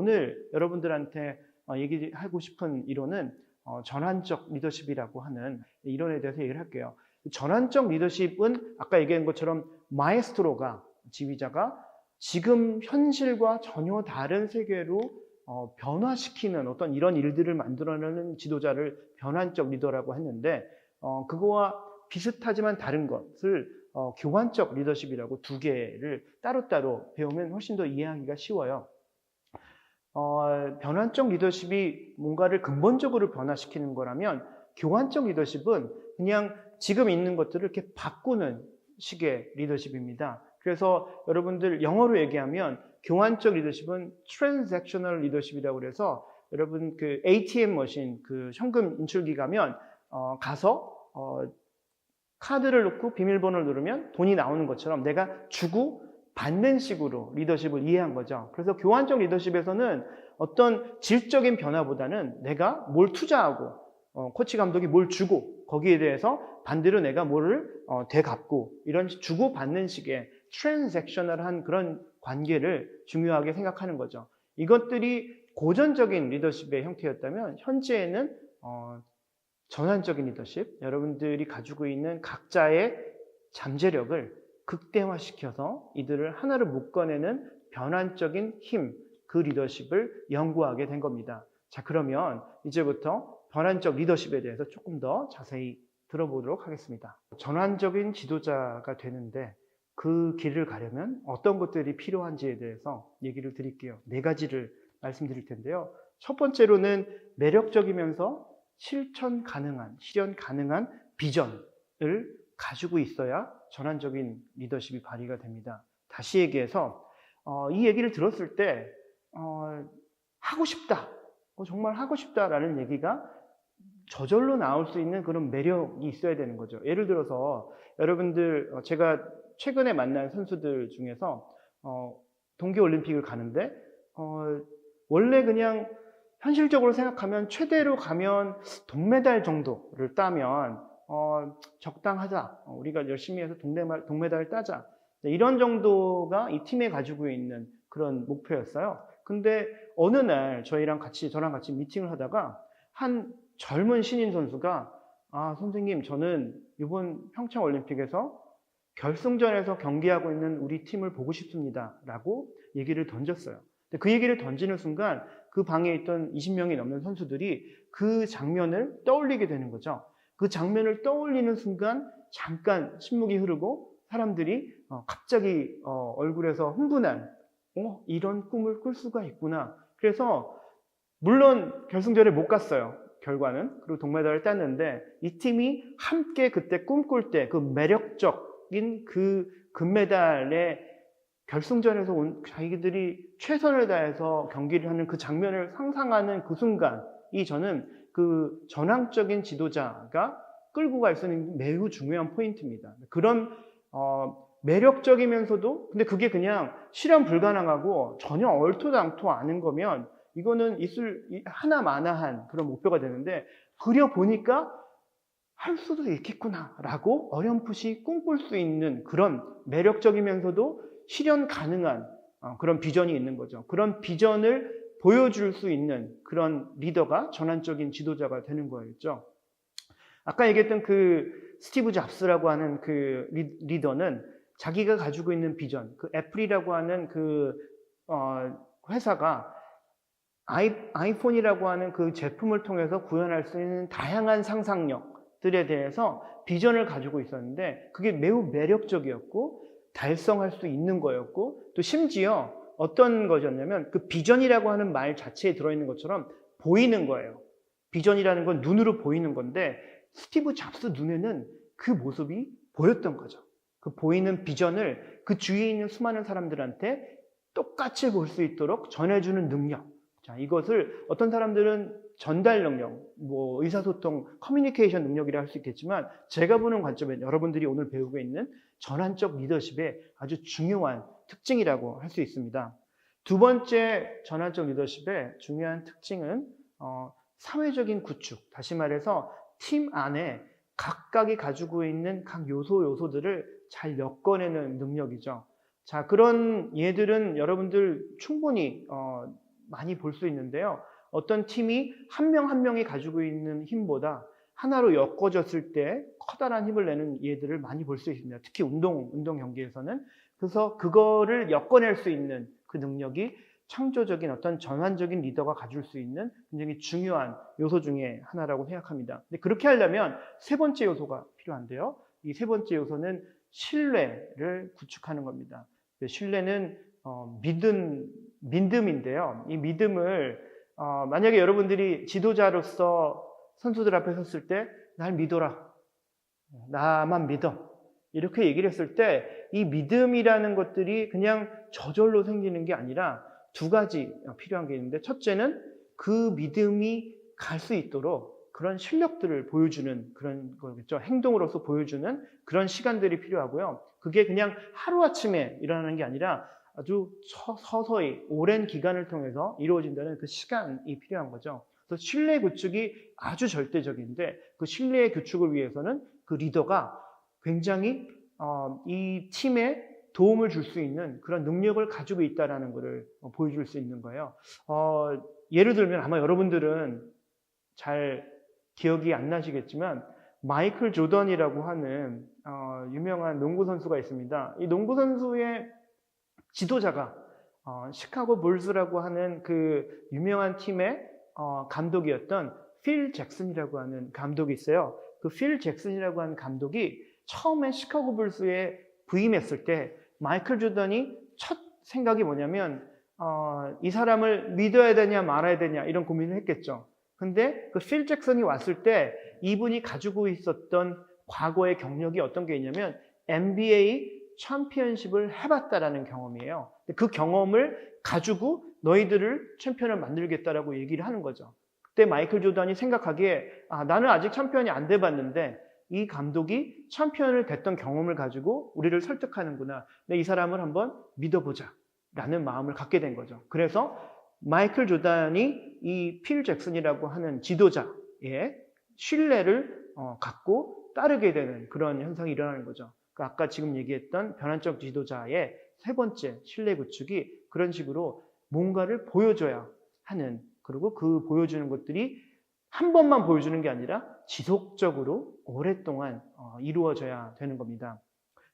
오늘 여러분들한테 어, 얘기하고 싶은 이론은 어, 전환적 리더십이라고 하는 이론에 대해서 얘기를 할게요. 전환적 리더십은 아까 얘기한 것처럼 마에스트로가 지휘자가 지금 현실과 전혀 다른 세계로 어, 변화시키는 어떤 이런 일들을 만들어내는 지도자를 변환적 리더라고 했는데 어, 그거와 비슷하지만 다른 것을 어, 교환적 리더십이라고 두 개를 따로따로 배우면 훨씬 더 이해하기가 쉬워요. 어, 변환적 리더십이 뭔가를 근본적으로 변화시키는 거라면 교환적 리더십은 그냥 지금 있는 것들을 이렇게 바꾸는 식의 리더십입니다. 그래서 여러분들 영어로 얘기하면 교환적 리더십은 transactional leadership이라고 그래서 여러분 그 ATM 머신 그 현금 인출기 가면 어, 가서 어, 카드를 넣고 비밀번호를 누르면 돈이 나오는 것처럼 내가 주고 받는 식으로 리더십을 이해한 거죠. 그래서 교환적 리더십에서는 어떤 질적인 변화보다는 내가 뭘 투자하고 어, 코치 감독이 뭘 주고 거기에 대해서 반대로 내가 뭐를 어, 되갚고 이런 주고 받는 식의 트랜잭셔널한 그런 관계를 중요하게 생각하는 거죠. 이것들이 고전적인 리더십의 형태였다면 현재에는 어, 전환적인 리더십, 여러분들이 가지고 있는 각자의 잠재력을 극대화시켜서 이들을 하나로 묶어내는 변환적인 힘, 그 리더십을 연구하게 된 겁니다. 자, 그러면 이제부터 변환적 리더십에 대해서 조금 더 자세히 들어보도록 하겠습니다. 전환적인 지도자가 되는데 그 길을 가려면 어떤 것들이 필요한지에 대해서 얘기를 드릴게요. 네 가지를 말씀드릴 텐데요. 첫 번째로는 매력적이면서 실천 가능한, 실현 가능한 비전을 가지고 있어야 전환적인 리더십이 발휘가 됩니다. 다시 얘기해서 어, 이 얘기를 들었을 때 어, 하고 싶다, 어, 정말 하고 싶다라는 얘기가 저절로 나올 수 있는 그런 매력이 있어야 되는 거죠. 예를 들어서 여러분들 어, 제가 최근에 만난 선수들 중에서 어, 동계올림픽을 가는데 어, 원래 그냥 현실적으로 생각하면 최대로 가면 동메달 정도를 따면 어, 적당하자. 어, 우리가 열심히 해서 동메달, 동메달을 따자. 네, 이런 정도가 이 팀에 가지고 있는 그런 목표였어요. 근데 어느 날 저희랑 같이 저랑 같이 미팅을 하다가 한 젊은 신인 선수가 아 선생님 저는 이번 평창 올림픽에서 결승전에서 경기하고 있는 우리 팀을 보고 싶습니다 라고 얘기를 던졌어요. 그 얘기를 던지는 순간 그 방에 있던 20명이 넘는 선수들이 그 장면을 떠올리게 되는 거죠. 그 장면을 떠올리는 순간 잠깐 침묵이 흐르고 사람들이 어, 갑자기 어, 얼굴에서 흥분한 어, 이런 꿈을 꿀 수가 있구나. 그래서 물론 결승전에 못 갔어요. 결과는 그리고 동메달을 땄는데 이 팀이 함께 그때 꿈꿀 때 그 매력적인 그 금메달의 결승전에서 온 자기들이 최선을 다해서 경기를 하는 그 장면을 상상하는 그 순간이 저는 그 전향적인 지도자가 끌고 갈 수 있는 매우 중요한 포인트입니다. 그런 어, 매력적이면서도 근데 그게 그냥 실현 불가능하고 전혀 얼토당토 않은 거면 이거는 있을 하나 마나한 그런 목표가 되는데 그려 보니까 할 수도 있겠구나라고 어렴풋이 꿈꿀 수 있는 그런 매력적이면서도 실현 가능한 어, 그런 비전이 있는 거죠. 그런 비전을 보여줄 수 있는 그런 리더가 전환적인 지도자가 되는 거였죠. 아까 얘기했던 그 스티브 잡스라고 하는 그 리더는 자기가 가지고 있는 비전, 그 애플이라고 하는 그 어, 회사가 아이, 아이폰이라고 하는 그 제품을 통해서 구현할 수 있는 다양한 상상력들에 대해서 비전을 가지고 있었는데 그게 매우 매력적이었고 달성할 수 있는 거였고 또 심지어 어떤 것이었냐면 그 비전이라고 하는 말 자체에 들어있는 것처럼 보이는 거예요. 비전이라는 건 눈으로 보이는 건데 스티브 잡스 눈에는 그 모습이 보였던 거죠. 그 보이는 비전을 그 주위에 있는 수많은 사람들한테 똑같이 볼 수 있도록 전해주는 능력. 자, 이것을 어떤 사람들은 전달 능력, 뭐 의사소통, 커뮤니케이션 능력이라 할 수 있겠지만 제가 보는 관점에 여러분들이 오늘 배우고 있는 전환적 리더십의 아주 중요한 특징이라고 할 수 있습니다. 두 번째 전환적 리더십의 중요한 특징은 어, 사회적인 구축, 다시 말해서 팀 안에 각각이 가지고 있는 각 요소 요소들을 잘 엮어내는 능력이죠. 자, 그런 예들은 여러분들 충분히 어, 많이 볼 수 있는데요. 어떤 팀이 한 명한 명이 가지고 있는 힘보다 하나로 엮어졌을 때 커다란 힘을 내는 예들을 많이 볼 수 있습니다. 특히 운동, 운동 경기에서는. 그래서 그거를 엮어낼 수 있는 그 능력이 창조적인 어떤 전환적인 리더가 가질 수 있는 굉장히 중요한 요소 중에 하나라고 생각합니다. 근데 그렇게 하려면 세 번째 요소가 필요한데요. 이 세 번째 요소는 신뢰를 구축하는 겁니다. 신뢰는 어, 믿음, 믿음인데요. 이 믿음을 어, 만약에 여러분들이 지도자로서 선수들 앞에 섰을 때 날 믿어라. 나만 믿어. 이렇게 얘기를 했을 때 이 믿음이라는 것들이 그냥 저절로 생기는 게 아니라 두 가지 필요한 게 있는데 첫째는 그 믿음이 갈 수 있도록 그런 실력들을 보여주는 그런 거겠죠. 행동으로서 보여주는 그런 시간들이 필요하고요. 그게 그냥 하루아침에 일어나는 게 아니라 아주 서서히 오랜 기간을 통해서 이루어진다는 그 시간이 필요한 거죠. 그래서 신뢰 구축이 아주 절대적인데 그 신뢰의 구축을 위해서는 그 리더가 굉장히 어, 이 팀에 도움을 줄 수 있는 그런 능력을 가지고 있다는 것을 보여줄 수 있는 거예요. 어, 예를 들면 아마 여러분들은 잘 기억이 안 나시겠지만 마이클 조던이라고 하는 어, 유명한 농구 선수가 있습니다. 이 농구 선수의 지도자가 어, 시카고 볼스라고 하는 그 유명한 팀의 어, 감독이었던 필 잭슨이라고 하는 감독이 있어요. 그 필 잭슨이라고 하는 감독이 처음에 시카고 불스에 부임했을 때 마이클 조던이 첫 생각이 뭐냐면 어, 이 사람을 믿어야 되냐 말아야 되냐 이런 고민을 했겠죠. 근데 그 필 잭슨이 왔을 때 이분이 가지고 있었던 과거의 경력이 어떤 게 있냐면 NBA 챔피언십을 해봤다라는 경험이에요. 그 경험을 가지고 너희들을 챔피언을 만들겠다라고 얘기를 하는 거죠. 그때 마이클 조던이 생각하기에 아, 나는 아직 챔피언이 안 돼봤는데 이 감독이 챔피언을 됐던 경험을 가지고 우리를 설득하는구나. 이 사람을 한번 믿어보자. 라는 마음을 갖게 된 거죠. 그래서 마이클 조단이 이 필 잭슨이라고 하는 지도자의 신뢰를 어, 갖고 따르게 되는 그런 현상이 일어나는 거죠. 그러니까 아까 지금 얘기했던 변환적 지도자의 세 번째 신뢰 구축이 그런 식으로 뭔가를 보여줘야 하는 그리고 그 보여주는 것들이 한 번만 보여주는 게 아니라 지속적으로 오랫동안 어, 이루어져야 되는 겁니다.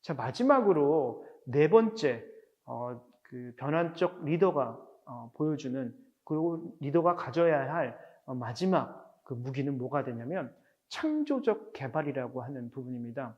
자 마지막으로 네 번째 어, 그 변환적 리더가 어, 보여주는 그 리더가 가져야 할 마지막 그 무기는 뭐가 되냐면 창조적 개발이라고 하는 부분입니다.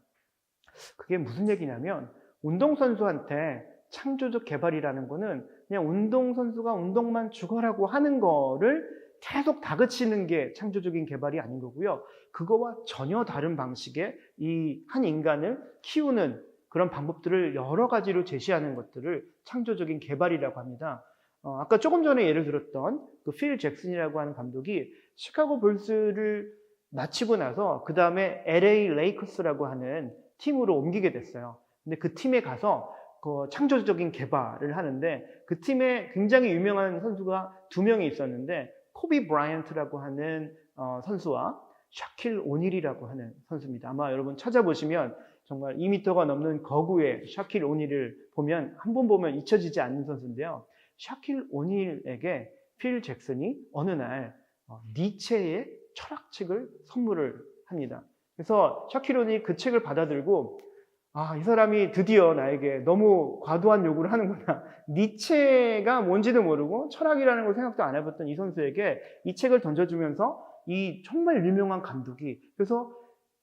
그게 무슨 얘기냐면 운동선수한테 창조적 개발이라는 거는 그냥 운동선수가 운동만 죽어라고 하는 거를 계속 다그치는 게 창조적인 개발이 아닌 거고요. 그거와 전혀 다른 방식의 이 한 인간을 키우는 그런 방법들을 여러 가지로 제시하는 것들을 창조적인 개발이라고 합니다. 어, 아까 조금 전에 예를 들었던 그 필 잭슨이라고 하는 감독이 시카고 불스를 마치고 나서 그 다음에 LA 레이커스라고 하는 팀으로 옮기게 됐어요. 근데 그 팀에 가서 그 창조적인 개발을 하는데 그 팀에 굉장히 유명한 선수가 두 명이 있었는데 코비 브라이언트라고 하는 어, 선수와 샤킬 오닐이라고 하는 선수입니다. 아마 여러분 찾아보시면 정말 2m가 넘는 거구의 샤킬 오닐을 보면 한 번 보면 잊혀지지 않는 선수인데요. 샤킬 오닐에게 필 잭슨이 어느 날 어, 니체의 철학책을 선물을 합니다. 그래서 샤킬 오닐이 그 책을 받아들고 아, 이 사람이 드디어 나에게 너무 과도한 요구를 하는구나. 니체가 뭔지도 모르고 철학이라는 걸 생각도 안 해봤던 이 선수에게 이 책을 던져주면서 이 정말 유명한 감독이 그래서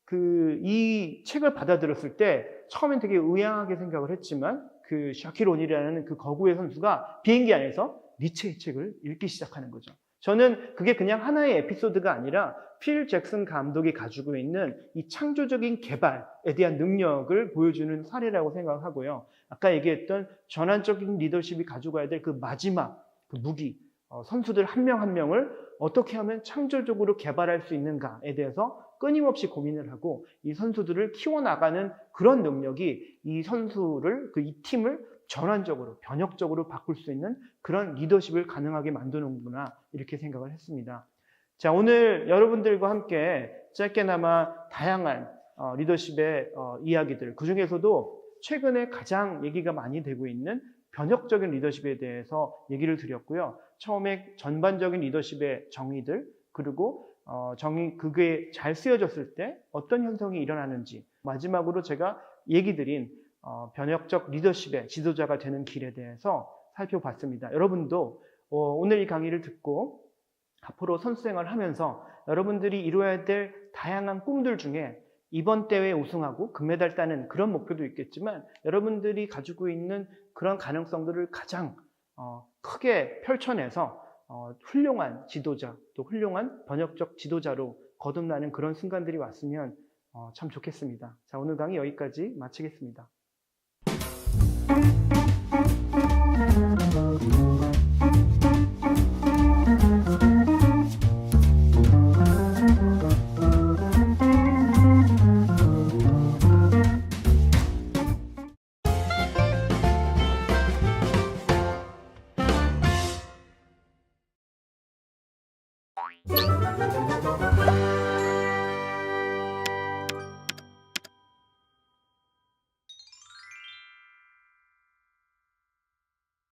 그 이 책을 받아들였을 때 처음엔 되게 의아하게 생각을 했지만 그 샤킬 오닐이라는 그 거구의 선수가 비행기 안에서 니체의 책을 읽기 시작하는 거죠. 저는 그게 그냥 하나의 에피소드가 아니라 필 잭슨 감독이 가지고 있는 이 창조적인 개발에 대한 능력을 보여주는 사례라고 생각하고요. 아까 얘기했던 전환적인 리더십이 가지고 가야 될 그 마지막 그 무기, 어, 선수들 한명한 명을 어떻게 하면 창조적으로 개발할 수 있는가에 대해서 끊임없이 고민을 하고 이 선수들을 키워나가는 그런 능력이 이 선수를, 그 이 팀을 전환적으로, 변혁적으로 바꿀 수 있는 그런 리더십을 가능하게 만드는구나, 이렇게 생각을 했습니다. 자, 오늘 여러분들과 함께 짧게나마 다양한 어, 리더십의 어, 이야기들, 그 중에서도 최근에 가장 얘기가 많이 되고 있는 변혁적인 리더십에 대해서 얘기를 드렸고요. 처음에 전반적인 리더십의 정의들 그리고 어, 정의 그게 잘 쓰여졌을 때 어떤 현상이 일어나는지 마지막으로 제가 얘기 드린 어, 변혁적 리더십의 지도자가 되는 길에 대해서 살펴봤습니다. 여러분도 어, 오늘 이 강의를 듣고 앞으로 선수생활을 하면서 여러분들이 이루어야 될 다양한 꿈들 중에 이번 대회 우승하고 금메달 따는 그런 목표도 있겠지만 여러분들이 가지고 있는 그런 가능성들을 가장 어, 크게 펼쳐내서 어, 훌륭한 지도자 또 훌륭한 번역적 지도자로 거듭나는 그런 순간들이 왔으면 어, 참 좋겠습니다. 자 오늘 강의 여기까지 마치겠습니다.